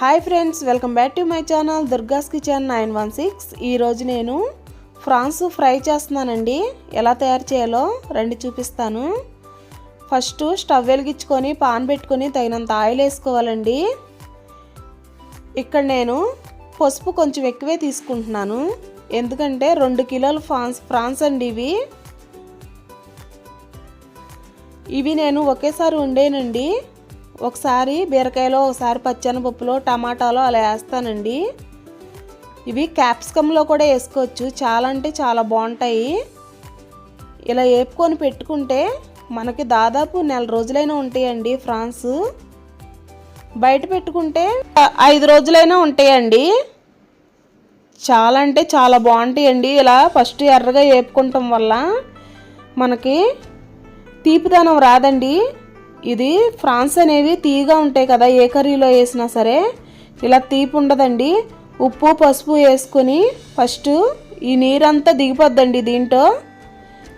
Hi friends welcome back to my channel Durga's kitchen nine one six ఈరోజు నేను France fry చేస్తున్నానండి. ఎలా తయారు చేయాలో రండి చూపిస్తాను. ఫస్ట్ స్టవ్ వెలిగించుకొని పాన్ పెట్టుకొని తగినంత ఆయిల్ వేసుకోవాలండి. ఇక్కడ నేను పసుపు కొంచెం ఎక్కువే తీసుకుంటున్నాను. ఎందుకంటే రెండు కిలోలు ఫ్రాన్స్ ఫ్రాన్స్ అండి ఇవి. ఇవి నేను ఒకేసారి ఉండేనండి ఒకసారి బీరకాయలో ఒకసారి పచ్చనపప్పులో టమాటాలో అలా వేస్తానండి. ఇవి క్యాప్సికంలో కూడా వేసుకోవచ్చు. చాలా అంటే చాలా బాగుంటాయి. ఇలా వేపుకొని పెట్టుకుంటే మనకి దాదాపు నెల రోజులైనా ఉంటాయండి ఫ్రాన్స్. బయట పెట్టుకుంటే ఐదు రోజులైనా ఉంటాయండి. చాలా అంటే చాలా బాగుంటాయండి. ఇలా ఫస్ట్ ఎర్రగా వేపుకుంటాం వల్ల మనకి తీపిదనం రాదండి. ఇది ఫ్రాన్స్ అనేవి తీగా ఉంటాయి కదా ఏ కర్రీలో వేసినా సరే. ఇలా తీపి ఉండదండి. ఉప్పు పసుపు వేసుకొని ఫస్ట్ ఈ నీరంతా దిగిపోద్దండి దీంట్లో.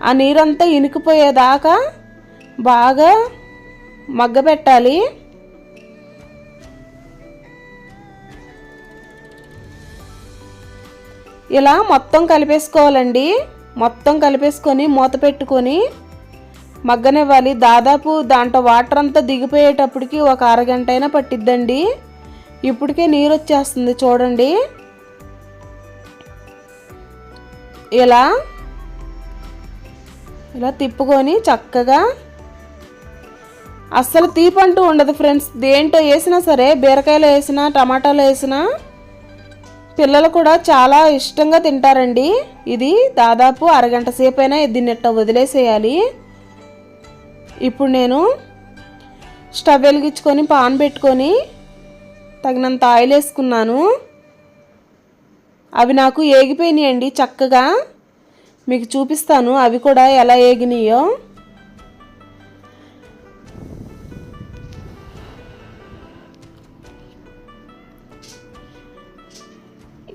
ఆ నీరంతా ఇనికిపోయేదాకా బాగా మగ్గబెట్టాలి. ఇలా మొత్తం కలిపేసుకోవాలండి. మొత్తం కలిపేసుకొని మూత పెట్టుకొని మగ్గనివ్వాలి. దాదాపు దాంట్లో వాటర్ అంతా దిగిపోయేటప్పటికి ఒక అరగంట అయినా పట్టిద్దండి. ఇప్పటికే నీరు వచ్చేస్తుంది చూడండి. ఇలా ఇలా తిప్పుకొని చక్కగా. అస్సలు తీపంటూ ఉండదు ఫ్రెండ్స్. దేంట్లో వేసినా సరే బీరకాయలు వేసినా టమాటాలు వేసినా పిల్లలు కూడా చాలా ఇష్టంగా తింటారండి. ఇది దాదాపు అరగంట సేపు అయినా దీన్ని ఇట్ట వదిలేసేయాలి. ఇప్పుడు నేను స్టవ్ వెలిగించుకొని పాన్ పెట్టుకొని తగినంత ఆయిల్ వేసుకున్నాను. అవి నాకు ఏగిపోయినాయండి చక్కగా. మీకు చూపిస్తాను అవి కూడా ఎలా ఏగినాయో.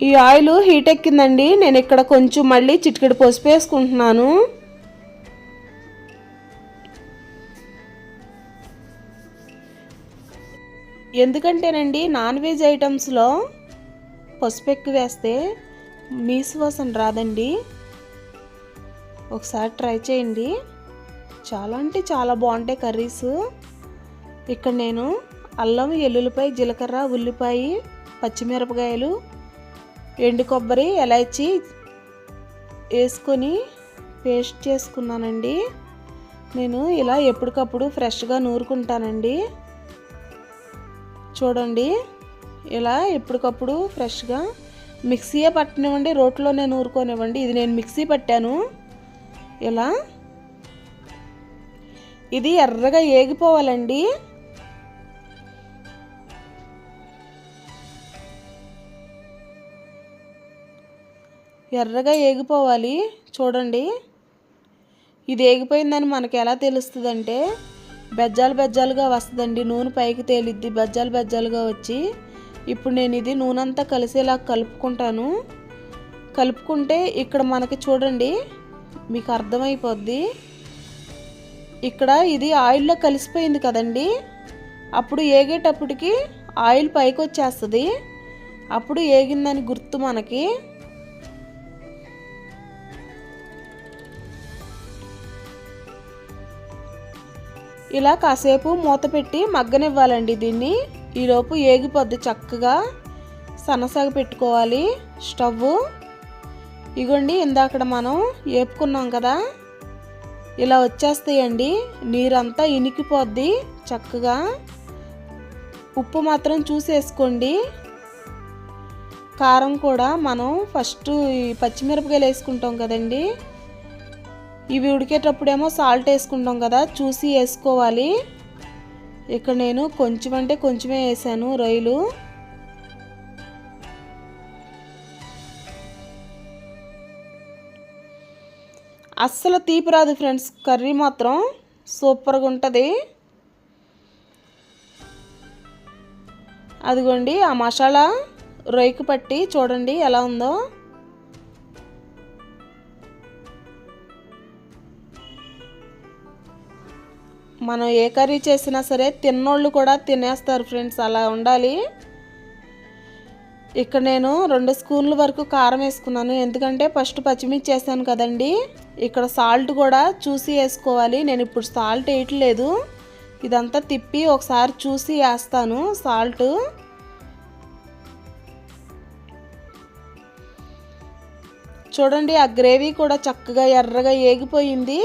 ఈ ఆయిల్ హీట్ ఎక్కిందండి. నేను ఇక్కడ కొంచెం మళ్ళీ చిటికెడు పసుపు వేసుకుంటున్నాను. ఎందుకంటేనండి నాన్ వెజ్ ఐటమ్స్లో పసుపు ఎక్కువ వేస్తే నీసు సువాసన రాదండి. ఒకసారి ట్రై చేయండి. చాలా అంటే చాలా బాగుంటాయి కర్రీస్. ఇక్కడ నేను అల్లం ఎల్లుల్లిపాయ జీలకర్ర ఉల్లిపాయ పచ్చిమిరపకాయలు ఎండు కొబ్బరి ఎలాచి వేసుకొని పేస్ట్ చేసుకున్నానండి. నేను ఇలా ఎప్పటికప్పుడు ఫ్రెష్గా నూరుకుంటానండి. చూడండి. ఇలా ఎప్పటికప్పుడు ఫ్రెష్గా మిక్సీయే పట్టనివ్వండి రోట్లో నేను ఊరుకోనివ్వండి. ఇది నేను మిక్సీ పట్టాను. ఇలా. ఇది ఎర్రగా ఏగిపోవాలండి. ఎర్రగా ఏగిపోవాలి. చూడండి. ఇది ఏగిపోయిందని మనకి ఎలా తెలుస్తుందంటే బెజ్జాలు బెజ్జాలుగా వస్తుందండి నూనె పైకి తేలిద్ది బెజ్జాలు బెజ్జాలుగా వచ్చి. ఇప్పుడు నేను ఇది నూనె అంతా కలిసేలా కలుపుకుంటాను. కలుపుకుంటే ఇక్కడ మనకి చూడండి మీకు అర్థమైపోద్ది. ఇక్కడ ఇది ఆయిల్లో కలిసిపోయింది కదండి. అప్పుడు ఏగేటప్పటికి ఆయిల్ పైకి వచ్చేస్తుంది అప్పుడు ఏగిందని గుర్తు మనకి. ఇలా కాసేపు మూత పెట్టి మగ్గనివ్వాలండి దీన్ని. ఈలోపు ఏగిపోద్ది చక్కగా. సన్నసాగ పెట్టుకోవాలి. స్టవ్ ఇగోండి ఇందాకడ మనం వేపుకున్నాం కదా. ఇలా వచ్చేస్తాయండి. నీరంతా ఇనికిపోద్ది చక్కగా. ఉప్పు మాత్రం చూసేసుకోండి. కారం కూడా మనం ఫస్ట్ ఈ పచ్చిమిరపకాయలు వేసుకుంటాం కదండీ. ఇవి ఉడికేటప్పుడేమో సాల్ట్ వేసుకుంటాం కదా చూసి వేసుకోవాలి. ఇక్కడ నేను కొంచెం అంటే కొంచెమే వేసాను రొయ్యలు. అస్సలు తీపి రాదు ఫ్రెండ్స్ కర్రీ మాత్రం సూపర్గా ఉంటుంది. అదిగోండి ఆ మసాలా రొయ్యకు పట్టి చూడండి ఎలా ఉందో. మనం ఏ కర్రీ చేసినా సరే తిన్నోళ్ళు కూడా తినేస్తారు ఫ్రెండ్స్ అలా ఉండాలి. ఇక్కడ నేను రెండు స్పూన్ల వరకు కారం వేసుకున్నాను. ఎందుకంటే ఫస్ట్ పచ్చిమిర్చి వేసాను కదండి. ఇక్కడ సాల్ట్ కూడా చూసి వేసుకోవాలి. నేను ఇప్పుడు సాల్ట్ వేయట్లేదు. ఇదంతా తిప్పి ఒకసారి చూసి వేస్తాను సాల్ట్. చూడండి ఆ గ్రేవీ కూడా చక్కగా ఎర్రగా ఏగిపోయింది.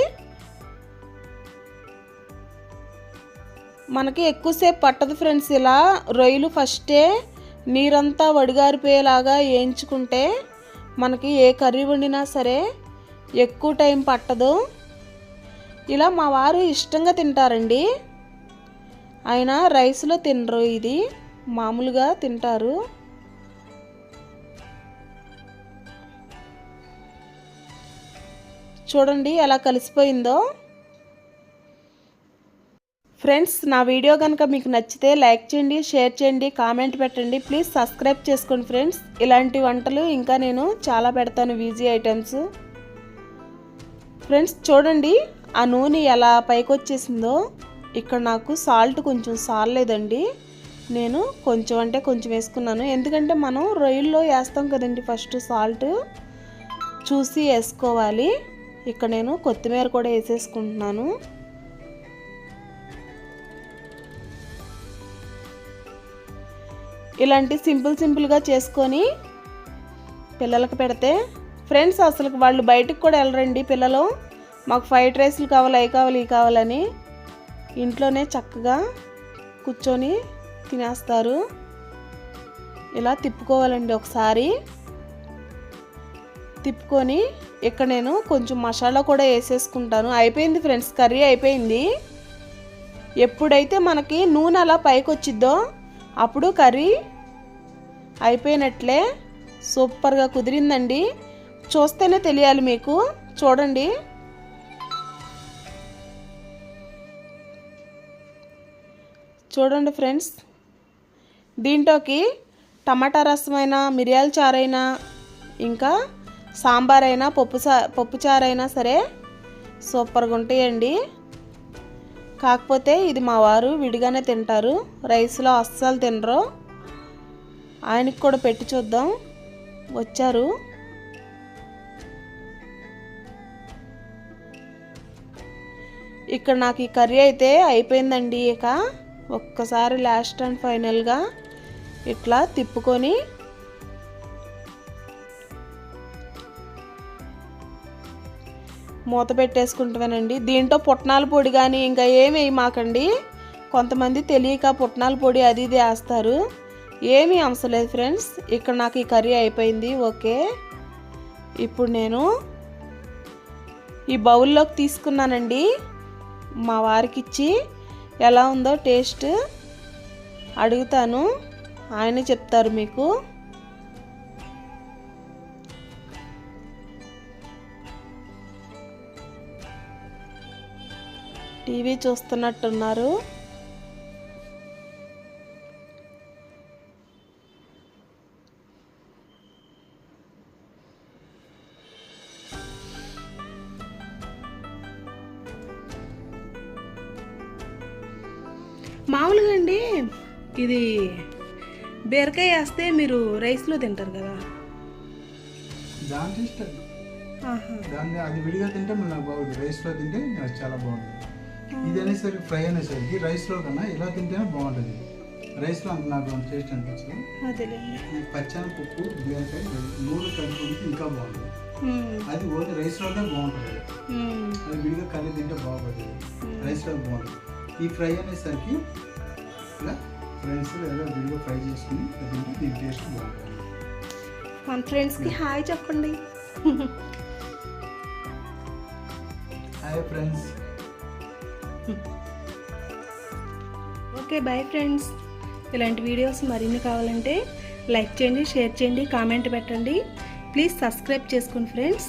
మనకి ఎక్కువసేపు పట్టదు ఫ్రెండ్స్. ఇలా రొయ్యలు ఫస్టే నీరంతా వడిగారిపోయేలాగా వేయించుకుంటే మనకి ఏ కర్రీ వండినా సరే ఎక్కువ టైం పట్టదు. ఇలా మా వారు ఇష్టంగా తింటారండి. ఆయన రైస్లో తినరు ఇది. మామూలుగా తింటారు. చూడండి ఎలా కలిసిపోయిందో. ఫ్రెండ్స్ నా వీడియో కనుక మీకు నచ్చితే లైక్ చేయండి షేర్ చేయండి కామెంట్ పెట్టండి. ప్లీజ్ సబ్స్క్రైబ్ చేసుకోండి ఫ్రెండ్స్. ఇలాంటి వంటలు ఇంకా నేను చాలా పెడతాను ఈజీ ఐటమ్స్. ఫ్రెండ్స్ చూడండి ఆ నూనె ఎలా పైకి వచ్చేసిందో ఇక్కడ నాకు సాల్ట్ కొంచెం సాలేదండి నేను కొంచెం అంటే కొంచెం వేసుకున్నాను. ఎందుకంటే మనం రొయ్యల్లో వేస్తాం కదండి ఫస్ట్ సాల్ట్. చూసి వేసుకోవాలి. ఇక్కడ నేను కొత్తిమీర కూడా వేసేసుకుంటున్నాను. ఇలాంటి సింపుల్ సింపుల్గా చేసుకొని పిల్లలకు పెడితే ఫ్రెండ్స్ అసలు వాళ్ళు బయటకు కూడా వెళ్ళరండి పిల్లలు. మాకు ఫ్రైడ్ రైస్లు కావాలి అవి కావాలి ఇవి కావాలని ఇంట్లోనే చక్కగా కూర్చొని తినేస్తారు. ఇలా తిప్పుకోవాలండి ఒకసారి. తిప్పుకొని ఇక్కడ నేను కొంచెం మసాలా కూడా వేసేసుకుంటాను. అయిపోయింది ఫ్రెండ్స్ కర్రీ అయిపోయింది. ఎప్పుడైతే మనకి నూనె అలా పైకి వచ్చిద్దో అప్పుడు కర్రీ అయిపోయినట్లే సూపర్గా కుదిరిందండి. చూస్తేనే తెలియాలి మీకు. చూడండి. చూడండి ఫ్రెండ్స్. దీంట్లోకి టమాటా రసమైనా మిరియాల చారైనా ఇంకా సాంబార్ అయినా పప్పు సా పప్పు చారైనా సరే సూపర్గా ఉంటాయండి. కాకపోతే ఇది మా వారు విడిగానే తింటారు. రైస్లో అస్సలు తినరు. ఆయనకి కూడా పెట్టి చూద్దాం. వచ్చారు. ఇక్కడ నాకు ఈ కర్రీ అయితే అయిపోయిందండి ఇక. ఒక్కసారి లాస్ట్ అండ్ ఫైనల్గా ఇట్లా తిప్పుకొని మూత పెట్టేసుకుంటున్నానండి. దీంట్లో పుట్నాల పొడి కానీ ఇంకా ఏమి వేయమాకండి. కొంతమంది తెలియక పుట్నాల పొడి అది ఇది వేస్తారు. ఏమీ అవసరం లేదు ఫ్రెండ్స్. ఇక్కడ నాకు ఈ కర్రీ అయిపోయింది. ఓకే. ఇప్పుడు నేను ఈ బౌల్లోకి తీసుకున్నానండి. మా వారికి ఇచ్చి ఎలా ఉందో టేస్ట్ అడుగుతాను. ఆయన చెప్తారు మీకు. టీవీ చూస్తున్నట్టున్నారు. మామూలుగా అండి ఇది బీరకాయ వేస్తే మీరు రైస్లో తింటారు కదా. దాన్ని అది విడిగా తింటే మళ్ళీ నాకు బాగుంది. రైస్లో తింటే నాకు చాలా బాగుంటుంది ఇది అనేసరికి ఫ్రై అనేసరికి రైస్లో కన్నా ఇలా తింటేనే బాగుంటుంది. రైస్లో అంత నాకు టేస్ట్ అనిపించదు. పచ్చని పప్పు బీరకాయ నూనె కలుపుకుంటే ఇంకా బాగుంటుంది. అది ఓన్లీ రైస్లోనే బాగుంటుంది. అది విడిగా కర్రీ తింటే బాగుంటుంది. రైస్లో బాగుంటుంది. ఈ ఫ్రై అనేసరికి ఇలా ఫ్రైస్ ఏదో విడిగా ఫ్రై చేసుకుని తింటే దీని టేస్ట్ బాగుంటుంది. మన ఫ్రెండ్స్కి హాయ్ చెప్పండి. Hi friends. Okay bye friends ఇలాంటి వీడియోస్ మరిన్ని కావాలంటే లైక్ చేయండి షేర్ చేయండి కామెంట్ పెట్టండి. ప్లీజ్ సబ్స్క్రైబ్ చేసుకోండి ఫ్రెండ్స్